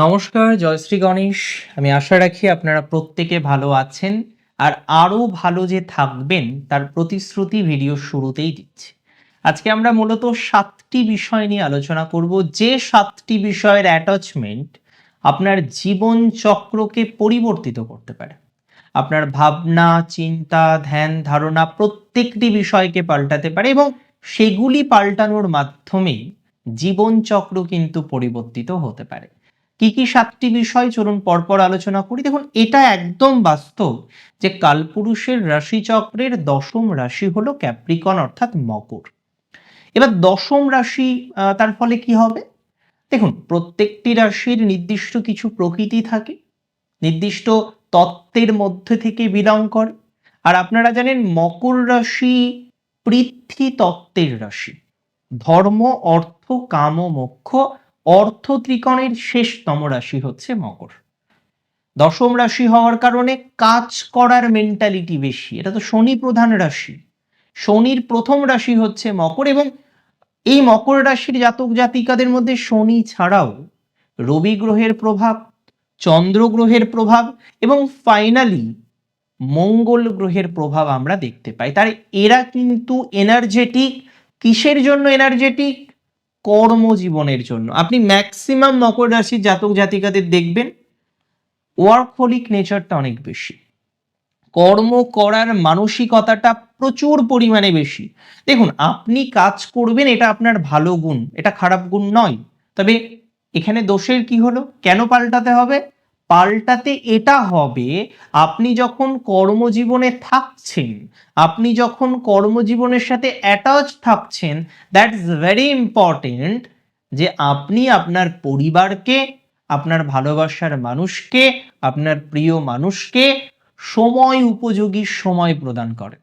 নমস্কার, জয়শ্রী গণেশ। আমি আশা রাখি আপনারা প্রত্যেকে ভালো আছেন। আর আরও ভালো যে থাকবেন, তার প্রতিশ্রুতি ভিডিও শুরুতেই দিচ্ছি। আজকে আমরা মূলত সাতটি বিষয় নিয়ে আলোচনা করব। যে সাতটি বিষয়ের অ্যাটাচমেন্ট আপনার জীবন চক্রকে পরিবর্তিত করতে পারে। আপনার ভাবনা, চিন্তা, ধ্যান, ধারণা প্রত্যেকটি বিষয়কে পাল্টাতে পারে এবং সেগুলি পাল্টানোর মাধ্যমেই জীবন চক্র কিন্তু পরিবর্তিত হতে পারে। কি কি সাতটি বিষয়? চলুন পরপর আলোচনা করি। দেখুন, এটা একদম বাস্তব যে কালপুরুষের রাশিচক্রের দশম রাশি হলো ক্যাপ্রিকন, অর্থাৎ মকর। এবার দশম রাশি তার ফলে কি হবে? দেখুন, প্রত্যেকটি রাশির নির্দিষ্ট কিছু প্রকৃতি থাকে, নির্দিষ্ট তত্ত্বের মধ্যে থেকে বিলং করে। আর আপনারা জানেন, মকর রাশি পৃথ্বী তত্ত্বের রাশি। ধর্ম, অর্থ, কাম, মোক্ষ অর্থ ত্রিকোণের শেষতম রাশি হচ্ছে মকর। দশম রাশি হওয়ার কারণে কাজ করার মেন্টালিটি বেশি। এটা তো শনি প্রধান রাশি। শনির প্রথম রাশি হচ্ছে মকর এবং এই মকর রাশির জাতক জাতিকাদের মধ্যে শনি ছাড়াও রবি গ্রহের প্রভাব, চন্দ্র গ্রহের প্রভাব এবং ফাইনালি মঙ্গল গ্রহের প্রভাব আমরা দেখতে পাই। তার এরা কিন্তু এনার্জেটিক কিসের জন্য এনার্জেটিক কর্মজীবনের জন্য। আপনি ম্যাক্সিমাম মকর রাশির জাতক জাতিকাদের দেখবেন ওয়ার্কফলিক নেচারটা অনেক বেশি। কর্ম করার মানসিকতাটা প্রচুর পরিমাণে বেশি। দেখুন, আপনি কাজ করবেন, এটা আপনার ভালো গুণ, এটা খারাপ গুণ নয়। তবে এখানে দোষের কি হলো? কেন পাল্টাতে হবে? পাল্টাতে এটা হবে, আপনি যখন কর্মজীবনে থাকছেন, আপনি যখন কর্মজীবনের সাথে অ্যাটাচ থাকছেন দ্যাট ইজ ভেরি ইম্পর্টেন্ট যে আপনি আপনার পরিবারকে, আপনার ভালোবাসার মানুষকে, আপনার প্রিয় মানুষকে সময় উপযোগী সময় প্রদান করেন।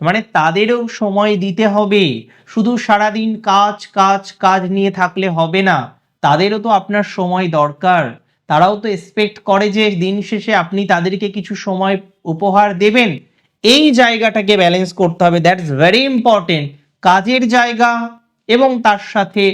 মানে তাদেরও সময় দিতে হবে, শুধু সারাদিন কাজ কাজ কাজ নিয়ে থাকলে হবে না, তাদেরও তো আপনার সময় দরকার। তারাও তো এক্সপেক্ট করে যে দিন শেষে আপনি তাদেরকে কিছু সময় উপহার দেবেন। এই জায়গাটাকে ব্যালেন্স করতে হবে। দ্যাটস ভেরি ইম্পর্টেন্ট কাজের জায়গা এবং তার সাথে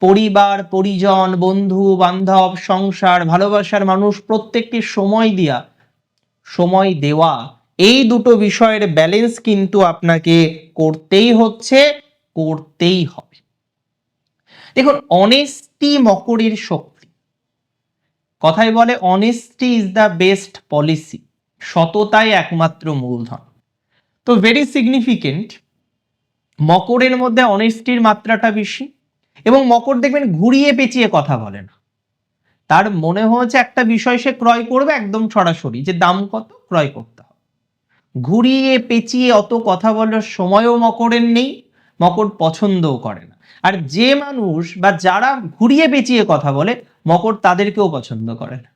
পরিবার, পরিজন, বন্ধু, বান্ধব, সংসার, ভালোবাসার মানুষ প্রত্যেককে সময় দেওয়া সময় দেওয়া। এই দুটো বিষয়ের ব্যালেন্স কিন্তু আপনাকে করতেই হচ্ছে, করতেই হবে। দেখুন অনেস্টি মকরের শক্তি। কথায় বলে honesty is the best policy সততাই একমাত্র মূলধন। তো ভেরি সিগনিফিকেন্ট মকরের মধ্যে অনেস্টির মাত্রাটা বেশি এবং মকর দেখবেন ঘুরিয়ে পেঁচিয়ে কথা বলে না। তার মনে হয়েছে একটা বিষয় সে ক্রয় করবে একদম সরাসরি, যে দাম কত ক্রয় করতে হবে। ঘুরিয়ে পেঁচিয়ে অত কথা বলার সময়ও মকরের নেই, মকর পছন্দও করে না। আর যে মানুষ বা যারা ঘুরিয়ে পেঁচিয়ে কথা বলে মকর তাদেরকেও পছন্দ করে না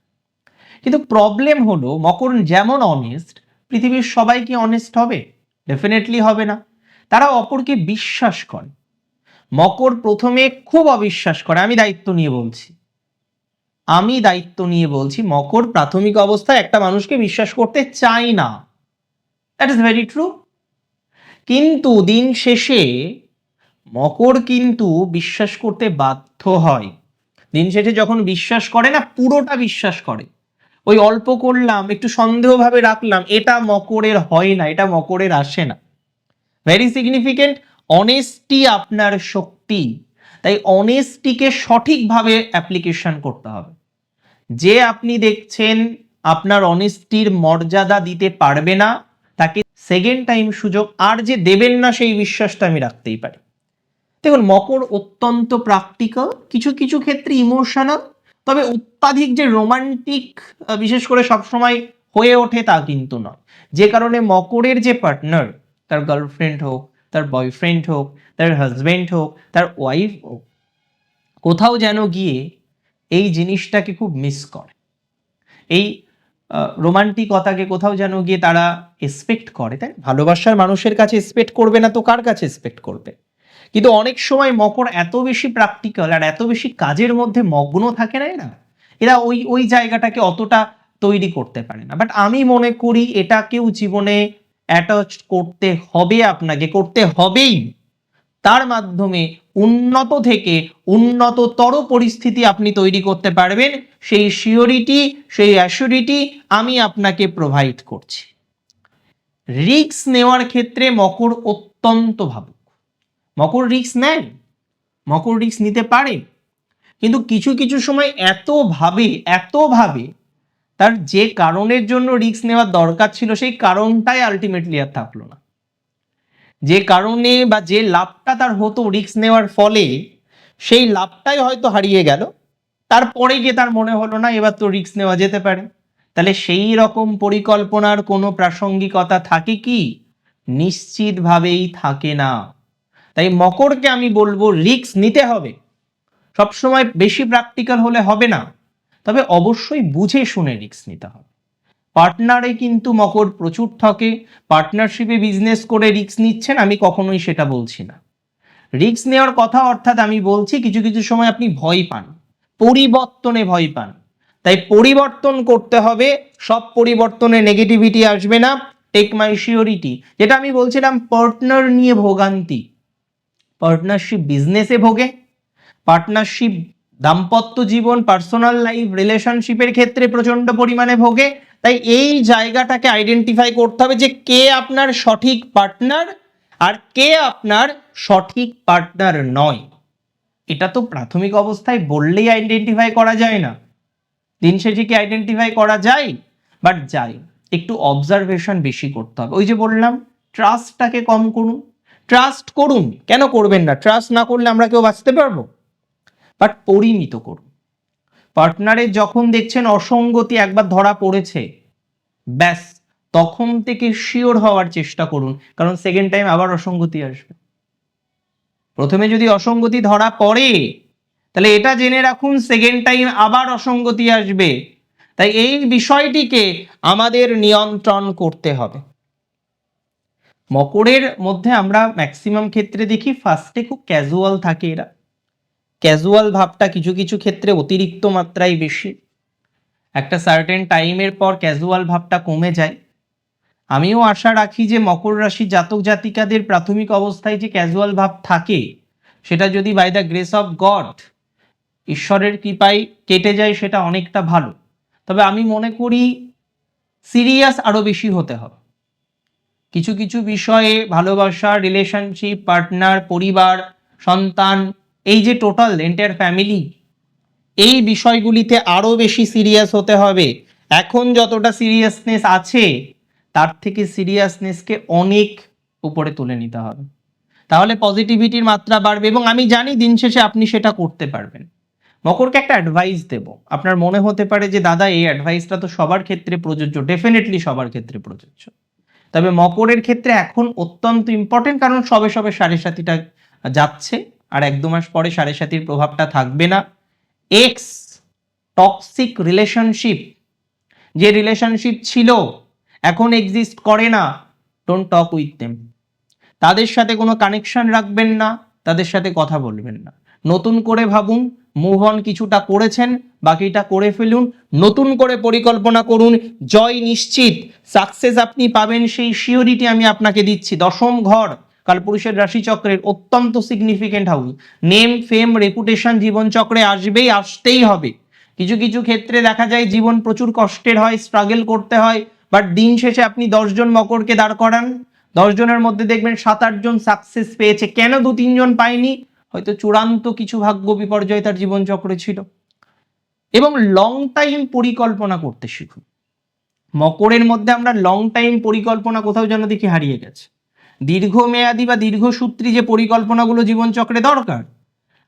কিন্তু প্রবলেম হলো, মকর যেমন অনেস্ট পৃথিবীর সবাই কি অনেস্ট হবে? ডেফিনেটলি হবে না। তারা অপরকে বিশ্বাস করে। মকর প্রথমে খুব অবিশ্বাস করে, আমি দায়িত্ব নিয়ে বলছি। আমি দায়িত্ব নিয়ে বলছি, মকর প্রাথমিক অবস্থায় একটা মানুষকে বিশ্বাস করতে চাই না। দ্যাট ইজ ভেরি ট্রু কিন্তু দিন শেষে মকর কিন্তু বিশ্বাস করতে বাধ্য হয়। দিন শেষে যখন বিশ্বাস করে না, পুরোটা বিশ্বাস করে। ওই অল্প করলাম, একটু সন্দেহভাবে রাখলাম, এটা মকরের হয় না, এটা মকরের আসে না। ভেরি সিগনিফিকেন্ট অনেস্টি আপনার শক্তি। তাই অনেস্টিকে সঠিকভাবে অ্যাপ্লিকেশন করতে হবে। যে আপনি দেখছেন আপনার অনেস্টির মর্যাদা দিতে পারবে না, তাকে সেকেন্ড টাইম সুযোগ আর যে দেবেন না, সেই বিশ্বাসটা আমি রাখতেই পারি। দেখুন, মকর অত্যন্ত প্র্যাকটিক্যাল কিছু কিছু ক্ষেত্রে ইমোশনাল তবে অত্যাধিক যে রোমান্টিক বিশেষ করে সবসময় হয়ে ওঠে তা কিন্তু নয়। যে কারণে মকরের যে পার্টনার তার গার্লফ্রেন্ড হোক, তার বয়ফ্রেন্ড হোক, তার হাজবেন্ড হোক, তার ওয়াইফ হোক, কোথাও যেন গিয়ে এই জিনিসটাকে খুব মিস করে। এই রোমান্টিকতাকে কোথাও যেন গিয়ে তারা এক্সপেক্ট করে, তাই ভালোবাসার মানুষের কাছে এক্সপেক্ট করবে না তো কার কাছে এক্সপেক্ট করবে? কিন্তু অনেক সময় মকর এত বেশি প্র্যাকটিক্যাল আর এত বেশি কাজের মধ্যে মগ্ন থাকে না? এরা এরা ওই ওই জায়গাটাকে অতটা তৈরি করতে পারে না। বাট আমি মনে করি এটাকেও জীবনে অ্যাটাচ করতে হবে আপনাকে, করতে হবেই। তার মাধ্যমে উন্নত থেকে উন্নততর পরিস্থিতি আপনি তৈরি করতে পারবেন। সেই শিওরিটি সেই অ্যাসিউরিটি আমি আপনাকে প্রোভাইড করছি। রিস্ক নেওয়ার ক্ষেত্রে মকর অত্যন্ত ভাবুক। মকর রিক্স নেয়, মকর রিক্স নিতে পারে। কিন্তু কিছু কিছু সময় এত ভাবে এত ভাবে তার যে কারণের জন্য রিস্ক নেওয়ার দরকার ছিল, সেই কারণটাই আলটিমেটলি আর থাকল না। যে কারণে বা যে লাভটা তার হতো রিক্স নেওয়ার ফলে, সেই লাভটাই হয়তো হারিয়ে গেল। তারপরে গিয়ে তার মনে হলো, না, এবার তো রিক্স নেওয়া যেতে পারে। তাহলে সেই রকম পরিকল্পনার কোনো প্রাসঙ্গিকতা থাকে কি? নিশ্চিতভাবেই থাকে না। তাই মকরকে আমি বলব রিক্স নিতে হবে। সবসময় বেশি প্র্যাকটিক্যাল হলে হবে না, তবে অবশ্যই বুঝে শুনে রিক্স নিতে হবে। পার্টনারে কিন্তু মকর প্রচুর ঠকে, পার্টনারশিপে বিজনেস করে রিক্স নিচ্ছেন, আমি কখনোই সেটা বলছি না। রিক্স নেওয়ার কথা অর্থাৎ আমি বলছি, কিছু কিছু সময় আপনি ভয় পান, পরিবর্তনে ভয় পান। তাই পরিবর্তন করতে হবে, সব পরিবর্তনে নেগেটিভিটি আসবে না টেক মাই শিওরিটি যেটা আমি বলছিলাম পার্টনার নিয়ে ভোগান্তি। পার্টনারশিপ বিজনেসে ভোগে। পার্টনারশিপ দাম্পত্য জীবন পার্সোনাল লাইফ রিলেশনশিপের ক্ষেত্রে প্রচণ্ড পরিমাণে ভোগে। তাই এই জায়গাটাকে আইডেন্টিফাই করতে হবে যে কে আপনার সঠিক পার্টনার আর কে আপনার সঠিক পার্টনার নয়। এটা তো প্রাথমিক অবস্থায় বললেই আইডেন্টিফাই করা যায় না। দিন শেষে কি আইডেন্টিফাই করা যায়? বাট যায় একটু অবজারভেশন বেশি করতে হবে। ওই যে বললাম ট্রাস্টটাকে কম করুন। ট্রাস্ট করুন। কেন করবেন না? ট্রাস্ট না করলে আমরা কেউ বাঁচতে পারব? বাট পরিমিত করুন। পার্টনারের যখন দেখছেন অসঙ্গতি একবার ধরা পড়েছে, ব্যাস, তখন থেকে শিওর হওয়ার চেষ্টা করুন। কারণ সেকেন্ড টাইম আবার অসঙ্গতি আসবে। প্রথমে যদি অসঙ্গতি ধরা পড়ে, তাহলে এটা জেনে রাখুন সেকেন্ড টাইম আবার অসঙ্গতি আসবে। তাই এই বিষয়টিকে আমাদের নিয়ন্ত্রণ করতে হবে। মকরের মধ্যে আমরা ম্যাক্সিমাম ক্ষেত্রে দেখি ফার্স্টে খুব ক্যাজুয়াল থাকে এরা। ক্যাজুয়াল ভাবটা কিছু কিছু ক্ষেত্রে অতিরিক্ত মাত্রায় বেশি। একটা সার্টেন টাইমের পর ক্যাজুয়াল ভাবটা কমে যায়। আমিও আশা রাখি যে মকর রাশি জাতক জাতিকাদের প্রাথমিক অবস্থায় যে ক্যাজুয়াল ভাব থাকে, সেটা যদি by the grace of god ঈশ্বরের কৃপায় কেটে যায় সেটা অনেকটা ভালো। তবে আমি মনে করি সিরিয়াস আরও বেশি হতে হবে। কিছু কিছু বিষয়ে ভালোবাসা রিলেশনশিপ পার্টনার পরিবার, সন্তান, এই যে টোটাল এন্টায়ার ফ্যামিলি এই বিষয়গুলিতে আরও বেশি সিরিয়াস হতে হবে। এখন যতটা সিরিয়াসনেস আছে, তার থেকে সিরিয়াসনেসকে অনেক উপরে তুলে নিতে হবে। তাহলে পজিটিভিটির মাত্রা বাড়বে এবং আমি জানি দিন শেষে আপনি সেটা করতে পারবেন। মকরকে একটা অ্যাডভাইস দেব। আপনার মনে হতে পারে যে, দাদা, এই অ্যাডভাইসটা তো সবার ক্ষেত্রে প্রযোজ্য ডেফিনেটলি সবার ক্ষেত্রে প্রযোজ্য। তবে মকরের ক্ষেত্রে এখন অত্যন্ত ইম্পর্টেন্ট কারণ সবে সবে সাড়ে সাতিটা যাচ্ছে আর এক দু মাস পরে সাড়ে সাতির প্রভাবটা থাকবে না। এক্স টক্সিক রিলেশনশিপ যে রিলেশনশিপ ছিল, এখন এক্সিস্ট করে না। ডোন্ট টক উইথ দেম তাদের সাথে কোনো কানেকশন রাখবেন না, তাদের সাথে কথা বলবেন না। নতুন করে ভাবুন মুভ অন কিছুটা করেছেন, বাকিটা করে ফেলুন, নতুন করে পরিকল্পনা করুন, জয় নিশ্চিত সাকসেস আপনি পাবেন, সেই শিওরিটি আমি আপনাকে দিচ্ছি। দশম ঘর, কালপুরুষের রাশিচক্রের অত্যন্ত significant house name fame reputation জীবনচক্রে আসবেই, আসতেই হবে। কিছু কিছু ক্ষেত্রে দেখা যায় জীবন প্রচুর কষ্টের হয় স্ট্রাগল করতে হয় বাট দিন শেষে আপনি দশজন মকরকে দাঁড় করান। দশজনের মধ্যে দেখবেন সাত আটজন সাকসেস পেয়েছে। কেন দু তিনজন পায়নি? হয়তো চূড়ান্ত কিছু ভাগ্য বিপর্যয় তার জীবনচক্রে ছিল। এবং লং টাইম পরিকল্পনা করতে শিখুন। মকরের মধ্যে আমরা লং টাইম পরিকল্পনা কোথাও যেন দেখি হারিয়ে গেছে। দীর্ঘমেয়াদী বা দীর্ঘসূত্রী যে পরিকল্পনাগুলো জীবনচক্রে দরকার,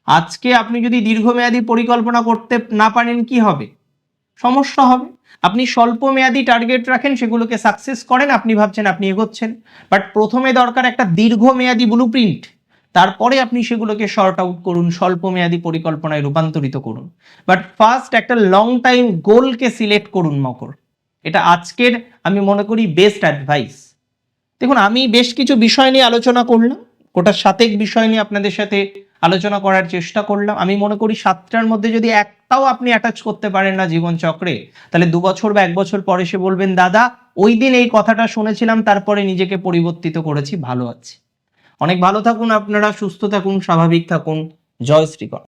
আজকে আপনি যদি দীর্ঘমেয়াদী পরিকল্পনা করতে না পারেন, কি হবে? সমস্যা হবে। আপনি স্বল্প মেয়াদী টার্গেট রাখেন, সেগুলোকে সাকসেস করেন, আপনি ভাবছেন আপনি এগোচ্ছেন। বাট প্রথমে দরকার একটা দীর্ঘমেয়াদী ব্লু প্রিন্ট তারপরে আপনি সেগুলোকে শর্ট আউট করুন স্বল্প মেয়াদী পরিকল্পনায় রূপান্তরিত করুন। বাট ফার্স্ট একটা লং টাইম গোলকে সিলেক্ট করুন মকর। এটা আজকের, আমি মনে করি বেস্ট অ্যাডভাইস দেখুন, আমি বেশ কিছু বিষয় নিয়ে আলোচনা করলাম। গোটা সাতেক বিষয় নিয়ে আপনাদের সাথে আলোচনা করার চেষ্টা করলাম। আমি মনে করি, সাতটার মধ্যে যদি একটাও আপনি অ্যাটাচ করতে পারেন না জীবন চক্রে তাহলে দু বছর বা এক বছর পরে সে বলবেন, দাদা, ওই দিন এই কথাটা শুনেছিলাম, তারপরে নিজেকে পরিবর্তিত করেছি, ভালো আছি। অনেক ভালো থাকুন আপনারা সুস্থ থাকুন স্বাভাবিক থাকুন। জয় শ্রী গণেশ